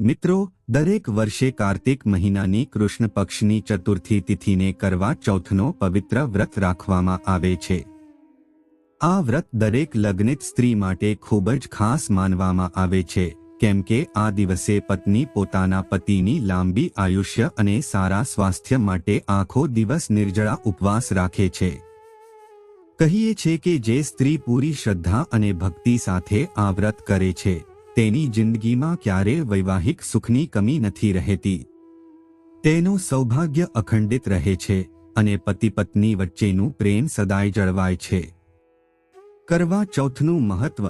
મિત્રો, દરેક વર્ષે કાર્તિક મહિનાની કૃષ્ણ પક્ષની ચતુર્થી તિથિને કરવા ચૌથનો પવિત્ર વ્રત રાખવામાં આવે છે. આ વ્રત દરેક લગ્નિત સ્ત્રી માટે ખૂબ જ ખાસ માનવામાં આવે છે, કેમ કે આ દિવસે પત્ની પોતાના પતિની લાંબી આયુષ્ય અને સારા સ્વાસ્થ્ય માટે આખો દિવસ નિર્જળા ઉપવાસ રાખે છે. કહીએ છે કે જે સ્ત્રી પૂરી શ્રદ્ધા અને ભક્તિ સાથે આ વ્રત કરે છે તેની જિંદગીમાં ક્યારે વૈવાહિક સુખની કમી નથી રહેતી. તેનું સૌભાગ્ય અખંડિત રહે છે અને પતિ પત્ની વચ્ચેનું પ્રેમ સદાય જળવાય છે. કરવા ચૌથનું મહત્વ.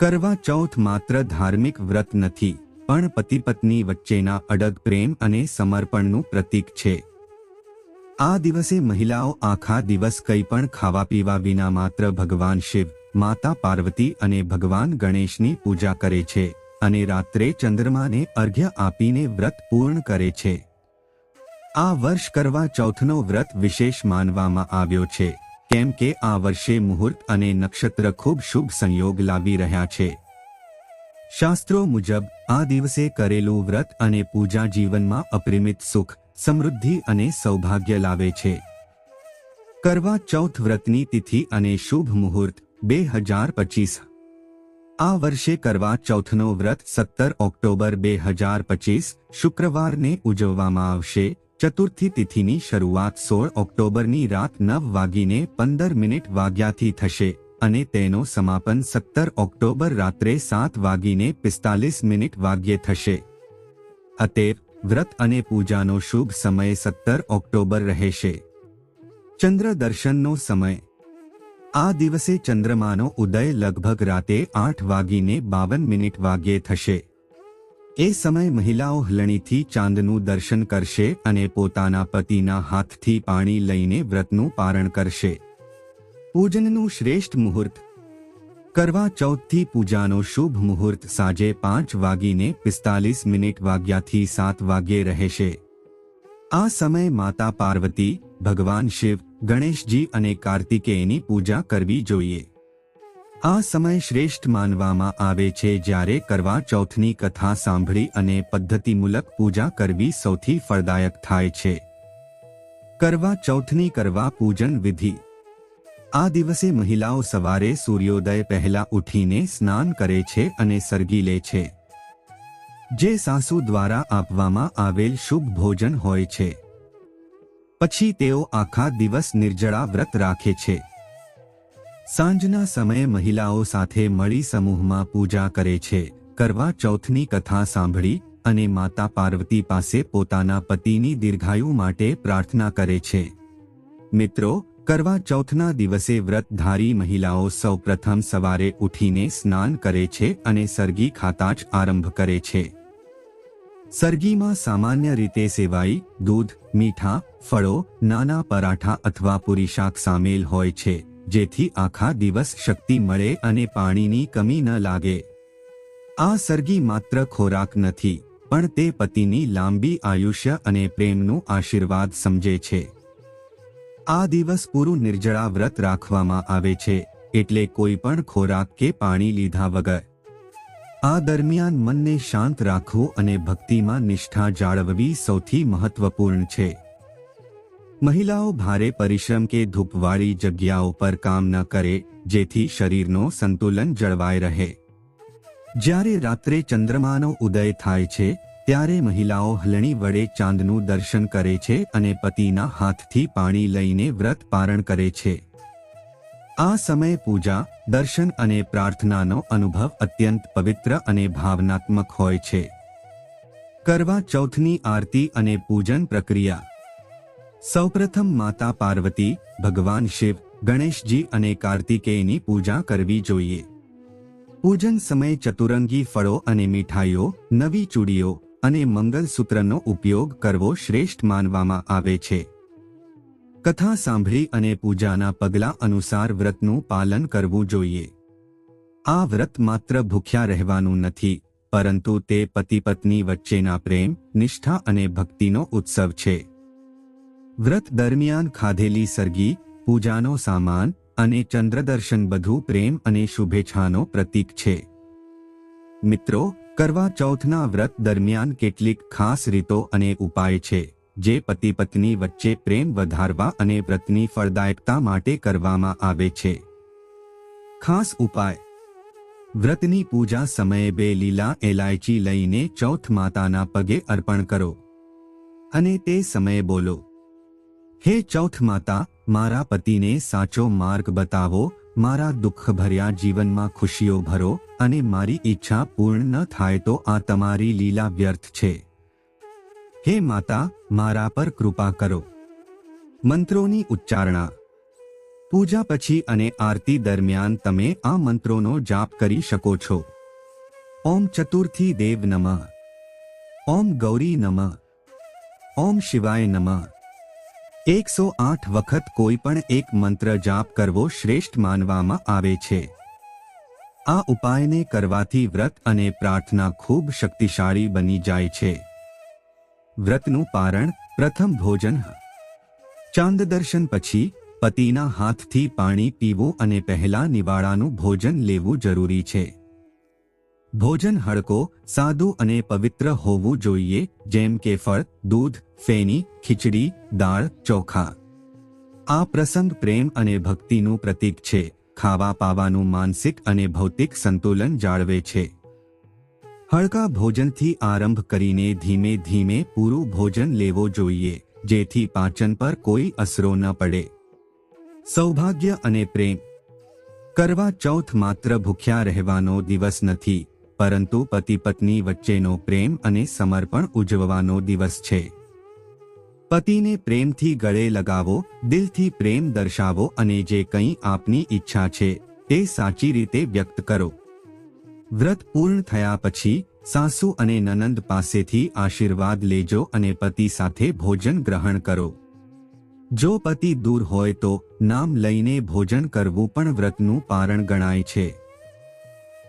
કરવા ચૌથ માત્ર ધાર્મિક વ્રત નથી, પણ પતિ પત્ની વચ્ચેના અડગ પ્રેમ અને સમર્પણનું પ્રતીક છે. આ દિવસે મહિલાઓ આખા દિવસ કંઈ પણ ખાવા પીવા વિના માત્ર ભગવાન શિવ માતા પાર્વતી અને ભગવાન ગણેશની પૂજા કરે છે અને રાત્રે ચંદ્રમાને અર્ઘ્ય આપીને વ્રત પૂર્ણ કરે છે. આ વર્ષ કરવા ચૌથનો વ્રત વિશેષ માનવામાં આવ્યો છે, કેમ કે આ વર્ષે મુહૂર્ત અને નક્ષત્ર ખૂબ શુભ સંયોગ લાવી રહ્યા છે. શાસ્ત્રો મુજબ, આ દિવસે કરેલું વ્રત અને પૂજા જીવનમાં અપરિમિત સુખ, સમૃદ્ધિ અને સૌભાગ્ય લાવે છે. કરવા ચૌથ વ્રતની તિથિ અને શુભ મુહૂર્ત બે હજાર પચીસ. આ વર્ષે કરવા ચૌથનો વ્રત સત્તર ઓક્ટોબર બે હજાર પચીસ, શુક્રવારને ઉજવવામાં આવશે. ચતુર્થી તિથિની શરૂઆત સોળ ઓક્ટોબરની રાત નવ વાગીને પંદર મિનિટ વાગ્યાથી થશે અને તેનો સમાપન સત્તર ઓક્ટોબર રાત્રે સાત વાગીને પિસ્તાલીસ મિનિટ વાગ્યે થશે. અતેર વ્રત અને પૂજાનો શુભ સમય સત્તર ઓક્ટોબર રહેશે. ચંદ્ર દર્શનનો સમય આ દિવસે ચંદ્રમાનો ઉદય લગભગ રાતે આઠ વાગીને બાવન મિનિટ વાગ્યે થશે. એ સમય મહિલાઓ હલણીથી ચાંદનું દર્શન કરશે અને પોતાના પતિના હાથથી પાણી લઈને વ્રતનું પારણ કરશે. પૂજનનું શ્રેષ્ઠ મુહૂર્ત. કરવા ચૌથથી પૂજાનો શુભ મુહૂર્ત સાંજે પાંચ વાગીને પિસ્તાલીસ મિનિટ વાગ્યાથી સાત વાગ્યે રહેશે. આ સમય માતા પાર્વતી ભગવાન શિવ, ગણેશજી અને કાર્તિકેયની પૂજા કરવી જોઈએ. આ સમય શ્રેષ્ઠ માનવામાં આવે છે જ્યારે કરવા ચૌથની કથા સાંભળી અને પદ્ધતિમૂલક પૂજા કરવી સૌથી ફળદાયક થાય છે. કરવા ચૌથની કરવા પૂજન વિધિ. આ દિવસે મહિલાઓ સવારે સૂર્યોદય પહેલા ઉઠીને સ્નાન કરે છે અને સરગી લે છે. જે સાસુ દ્વારા આપવામાં આવેલ શુભ ભોજન હોય છે. પછી તેઓ આખા દિવસ નિર્જળા વ્રત રાખે છે. સાંજના સમયે મહિલાઓ સાથે મળી સમૂહમાં પૂજા કરે છે. કરવા ચૌથની કથા સાંભળી અને માતા પાર્વતી પાસે પોતાના પતિની દીર્ઘાયુ માટે પ્રાર્થના કરે છે. મિત્રો, કરવા ચૌથના દિવસે વ્રતધારી મહિલાઓ સૌપ્રથમ સવારે ઉઠીને સ્નાન કરે છે અને સરગી ખાતા જ આરંભ કરે છે. સરગીમાં સામાન્ય રીતે સેવાઈ, દૂધ, મીઠા, ફળો, નાના પરાઠા અથવા પૂરી શાક સામેલ હોય છે, જેથી આખા દિવસ શક્તિ મળે અને પાણીની કમી ન લાગે. આ સરગી માત્ર ખોરાક નથી, પણ તે પતિની લાંબી આયુષ્ય અને પ્રેમનું આશીર્વાદ સમજે છે. આ દિવસ પૂરું નિર્જળા વ્રત રાખવામાં આવે છે, એટલે કોઈ પણ ખોરાક કે પાણી લીધા વગર. આ દરમિયાન મનને શાંત રાખવું અને ભક્તિમાં નિષ્ઠા જાળવવી સૌથી મહત્વપૂર્ણ છે. મહિલાઓ ભારે પરિશ્રમ કે ધૂપવાળી જગ્યાઓ પર કામ ન કરે, જેથી શરીરનો સંતુલન જળવાય રહે. જ્યારે રાત્રે ચંદ્રમાનો ઉદય થાય છે, ત્યારે મહિલાઓ હલણી વડે ચાંદનું દર્શન કરે છે અને પતિના હાથથી પાણી લઈને વ્રત પારણ કરે છે. આ સમયે પૂજા દર્શન અને પ્રાર્થનાનો અનુભવ અત્યંત પવિત્ર અને ભાવનાત્મક હોય છે. કરવા ચૌથની આરતી અને પૂજન પ્રક્રિયા. સૌપ્રથમ માતા પાર્વતી, ભગવાન શિવ, ગણેશજી અને કાર્તિકેયની પૂજા કરવી જોઈએ. પૂજન સમયે ચતુરંગી ફળો અને મીઠાઈઓ, નવી ચૂડીઓ અને મંગલસૂત્રનો ઉપયોગ કરવો શ્રેષ્ઠ માનવામાં આવે છે. કથા સાંભળી અને પૂજાના પગલા અનુસાર વ્રતનું પાલન કરવું જોઈએ. આ વ્રત માત્ર ભૂખ્યા રહેવાનું નથી, પરંતુ તે પતિ પત્ની વચ્ચેના પ્રેમ, નિષ્ઠા અને ભક્તિનો ઉત્સવ છે. વ્રત દરમિયાન ખાધેલી સરગી, પૂજાનો સામાન અને ચંદ્રદર્શન બધું પ્રેમ અને શુભેચ્છાનો પ્રતીક છે. મિત્રો, કરવા ચૌથના વ્રત દરમિયાન કેટલીક ખાસ રીતો અને ઉપાય છે. જે પતિ પત્ની વચ્ચે પ્રેમ વધારવા અને વ્રતની ફળદાયકતા માટે કરવામાં આવે છે. ખાસ ઉપાય. વ્રતની પૂજા સમયે બે લીલા એલાયચી લઈને ચૌથ માતાના પગે અર્પણ કરો. અને તે સમયે બોલો, હે ચૌથ માતા, મારા પતિને સાચો માર્ગ બતાવો, મારા દુઃખભર્યા જીવનમાં ખુશીઓ ભરો અને મારી ઈચ્છા પૂર્ણ ન થાય તો આ તમારી લીલા વ્યર્થ છે. હે માતા, મારા પર કૃપા કરો. મંત્રોની ઉચ્ચારણા. પૂજા પછી અને આરતી દરમિયાન તમે આ મંત્રોનો જાપ કરી શકો છો. ઓમ ચતુર્થી દેવ નમઃ. ઓમ ગૌરી નમઃ. ઓમ શિવાય નમઃ. એકસો આઠ વખત કોઈ પણ એક મંત્ર જાપ કરવો શ્રેષ્ઠ માનવામાં આવે છે. આ ઉપાયને કરવાથી વ્રત અને પ્રાર્થના ખૂબ શક્તિશાળી બની જાય છે. વ્રતનું પારણ પ્રથમ ભોજન ચાંદ દર્શન પછી પતિના હાથથી પાણી પીવું અને પહેલા નિવાળાનું ભોજન લેવું જરૂરી છે. ભોજન હડકો સાદું અને પવિત્ર હોવું જોઈએ, જેમ કે ફળ, દૂધ ફેની ખીચડી, દાળ, ચોખા. આ પ્રસંગ પ્રેમ અને ભક્તિનું પ્રતીક છે. ખાવા પાવાનું માનસિક અને ભૌતિક સંતુલન જાળવે છે. હળકા ભોજનથી આરંભ કરીને ધીમે ધીમે પૂરું ભોજન લેવો જોઈએ, જેથી પાચન પર કોઈ અસરો ન પડે. સૌભાગ્ય અને પ્રેમ. કરવા ચૌથ માત્ર ભૂખ્યા રહેવાનો દિવસ નથી, પરંતુ પતિ પત્ની વચ્ચેનો પ્રેમ અને સમર્પણ ઉજવવાનો દિવસ છે. પતિને પ્રેમથી ગળે લગાવો, દિલથી પ્રેમ દર્શાવો અને જે કંઈ આપની ઈચ્છા છે, તે સાચી રીતે વ્યક્ત કરો. વ્રત પૂર્ણ થયા પછી સાસુ અને નનંદ પાસેથી આશીર્વાદ લેજો અને પતિ સાથે ભોજન ગ્રહણ કરો. જો પતિ દૂર હોય તો નામ લઈને ભોજન કરવું પણ વ્રતનું પારણ ગણાય છે.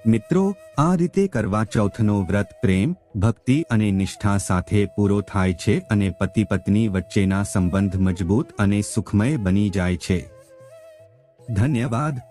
મિત્રો, આ રીતે કરવા ચૌથનો વ્રત પ્રેમ, ભક્તિ અને નિષ્ઠા સાથે પૂરો થાય છે અને પતિ પત્ની વચ્ચેના સંબંધ મજબૂત અને સુખમય બની જાય છે. ધન્યવાદ.